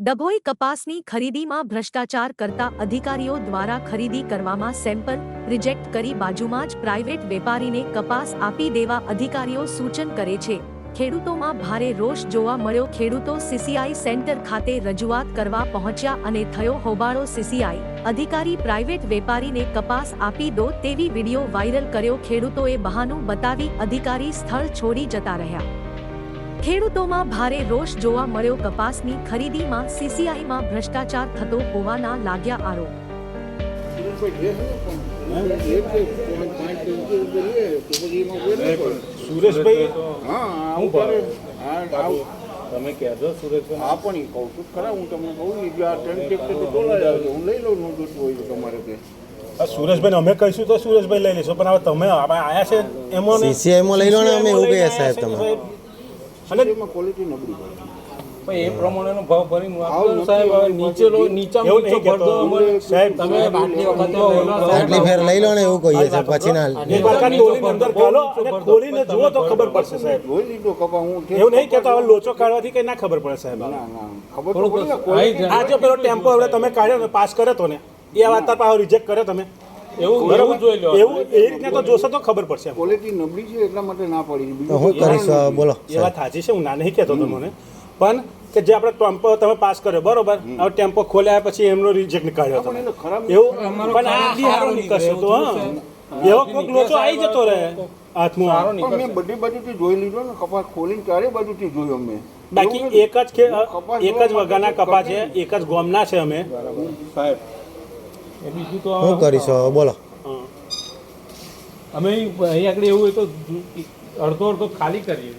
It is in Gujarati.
ડભોઈ કપાસની ખરીદીમાં ભ્રષ્ટાચાર કરતા અધિકારીઓ દ્વારા ખરીદી કરવામાં સેમ્પલ રિજેક્ટ કરી બાજુમાં જ પ્રાઇવેટ વેપારીને કપાસ આપી દેવા અધિકારીઓ સૂચન કરે છે. ખેડૂતોમાં ભારે રોષ જોવા મળ્યો. ખેડૂતો સીસીઆઈ સેન્ટર ખાતે રજૂઆત કરવા પહોંચ્યા અને થયો હોબાળો. સીસીઆઈ અધિકારી પ્રાઇવેટ વેપારીને કપાસ આપી દો તેવી વીડિયો વાયરલ કર્યો. ખેડૂતોએ બહાનું બતાવી અધિકારી સ્થળ છોડી જતા રહ્યા. ખેડૂતોમાં ભારે રોષ જોવા મળ્યો. કપાસની ખરીદીમાં સીસીઆઈમાં ભ્રષ્ટાચાર થતો હોવાના લાગ્યા આરોપ. સુરેશભાઈ? હા હું આવું હા આવું તમે કહેજો સુરેશભાઈ. હા પણ કહું છું. ખરા હું તમને કહું ને આ ટ્રેન ટિકિટ તો હું લઈ લઉં નોટ જોતું હોય તમારે તે. સુરેશભાઈ અમે કહીશું તો સુરેશભાઈ લઈ લેશો પણ હવે તમે આપણે આયા છે એમાં સીસીઆઈમાં લઈ લો ને, અમે એવું કહીએ સાહેબ તમે. સાહેબ. ક્વોલિટી નબળી પડે. એ પ્રમાણેનો ભાવ ભરી આપો સાહેબ હવે નીચે લો નીચા નીચો. ભરતો સાહેબ, તમે આટલી વખત આટલી ફેર લઈ લો ને એવું કહીએ છે પછી ના એક વખત તોડીને અંદર ગાલો અને ખોલીને જુઓ તો ખબર પડશે સાહેબ. જોઈ લીધો કપા હું એવું નહીં કહેતો હવે લોચો કાઢવાથી કઈ ના ખબર પડે સાહેબ ના ના ખબર પડી. આ જો પેલો ટેમ્પો હવે તમે કાઢ્યો ને પાસ કર્યો તો ને એ વાત તાર પાછો રિજેક્ટ કર્યો તમે. એવું એવું જોઈ લો એવું એ રીતે તો જોશો તો ખબર પડશે. ક્વોલિટી નબળી છે એટલા માટે ના પડી. તો કરીશ બોલો. એ વાત સાચી છે હું ના નહીં કહેતો તમને. પણ કે જે આપણે ટેમ્પો તમે પાસ કર્યો બરોબર? હવે ટેમ્પો ખોલ્યા પછી એમનો રિજેક્ટ નીકાળ્યો એવું? પણ આ સારો નીકળશે તો એવો કોઈક લોચો આવી જતો રહે હાથમાં. પણ મેં બધી બાજુથી જોઈ લીધો ને કપાસ ખોલીને ચારે બાજુથી જોયો મેં. બાકી એક જ એક જ વગાના કપા છે એક જ ગોમના છે અમે. સાહેબ. બીજું તો શું કરીશ? બોલો. અમે અહીં આગળ એવું હોય તો અડધો અડધો ખાલી કરીએ.